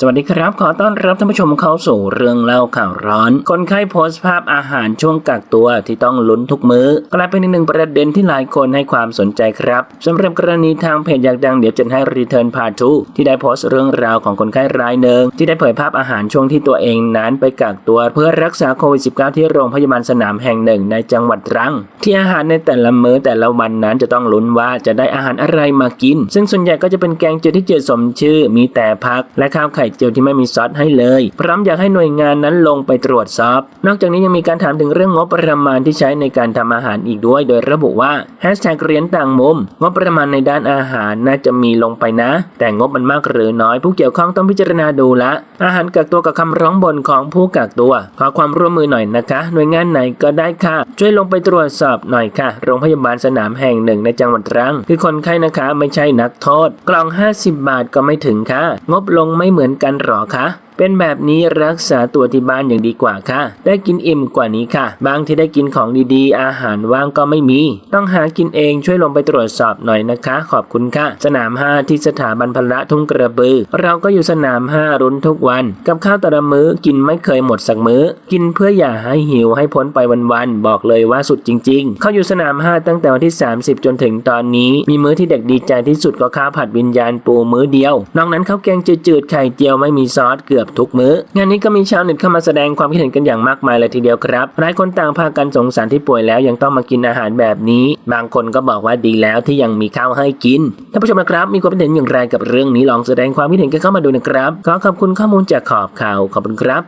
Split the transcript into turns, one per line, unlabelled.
สวัสดีครับ ขอต้อนรับท่านผู้ชมเข้าสู่เรื่องเล่าข่าวร้อน คนไข้โพสต์ภาพอาหารช่วงกักตัวที่ต้องลุ้นทุกมื้อกลายเป็นอีกหนึ่งประเด็นที่หลายคนให้ความสนใจครับสำหรับกรณีทางเพจอยากดังเดี๋ยวจะให้รีเทิร์นพาทูที่ได้โพสต์เรื่องราวของคนไข้รายหนึ่งที่ได้เผยภาพอาหารช่วงที่ตัวเองนั้นไปกักตัวเพื่อรักษาโควิด -19 ที่โรงพยาบาลสนามแห่งหนึ่งในจังหวัดตรัง ที่อาหารในแต่ละมื้อแต่ละวันนั้นจะต้องลุ้นว่าจะได้อาหารอะไรมากิน ซึ่งส่วนใหญ่ก็จะเป็นแกงเจียวที่เจือสมชื่อ มีแต่ผักและข้าวไข่เจียวที่ไม่มีซอสให้เลย พร้อมอยากให้หน่วยงานนั้นลงไปตรวจสอบ นอกจากนี้ยังมีการถามถึงเรื่องงบประมาณที่ใช้ในการทำอาหารอีกด้วย โดยระบุว่าแฮชแท็กเรียนต่างมุม งบประมาณในด้านอาหารน่าจะมีลงไปนะ แต่งบมันมากหรือน้อยผู้เกี่ยวข้องต้องพิจารณาดูละ อาหารกักตัวกับคำร้องบนของผู้กักตัว ขอความร่วมมือหน่อยนะคะ หน่วยงานไหนก็ได้ค่ะ ช่วยลงไปตรวจสอบหน่อยค่ะ โรงพยาบาลสนามแห่งหนึ่งในจังหวัดตรัง คือคนไข้นะคะไม่ใช่นักโทษ กล่อง 50 บาทก็ไม่ถึงค่ะ งบลงไม่เหมือนกันหรอคะ เป็นแบบนี้รักษาตัวที่บ้านอย่างดีกว่าค่ะ ได้กินอิ่มกว่านี้ค่ะ บางที่ได้กินของดีๆ อาหารว่างก็ไม่มี ต้องหากินเองช่วยลงไปตรวจสอบหน่อยนะคะ ขอบคุณค่ะ สนาม 5 ที่สถาบันพละทุ่งกระบือ เราก็อยู่สนาม 5 รุนทุกวัน กับข้าวแต่ละมื้อกินไม่เคยหมดสักมื้อ กินเพื่ออย่าให้หิวให้พ้นไปวันๆบอกเลยว่าสุดจริง ๆ เขาอยู่สนาม 5 ตั้งแต่วันที่ 30 จนถึงตอนนี้ มีมื้อที่เด็กดีใจที่สุดก็ข้าวผัดวิญญาณปูมื้อเดียวนอกนั้นข้าวแกงจืดๆไข่เจียวไม่มีซอสเกือบอบทุกมื้อ งานนี้ก็มีชาวเน็ตเข้ามาแสดงความคิดเห็นกันอย่างมากมายเลยทีเดียวครับหลายคนต่างพากันสงสารที่ป่วยแล้วยังต้องมากินอาหารแบบนี้ บางคนก็บอกว่าดีแล้วที่ยังมีข้าวให้กินท่านผู้ชมนะครับมีความคิดเห็นอย่างไรกับเรื่องนี้ลองแสดงความคิดเห็นกันเข้ามาดูนะครับขอขอบคุณข้อมูลจากขอบข่าวขอบคุณครับ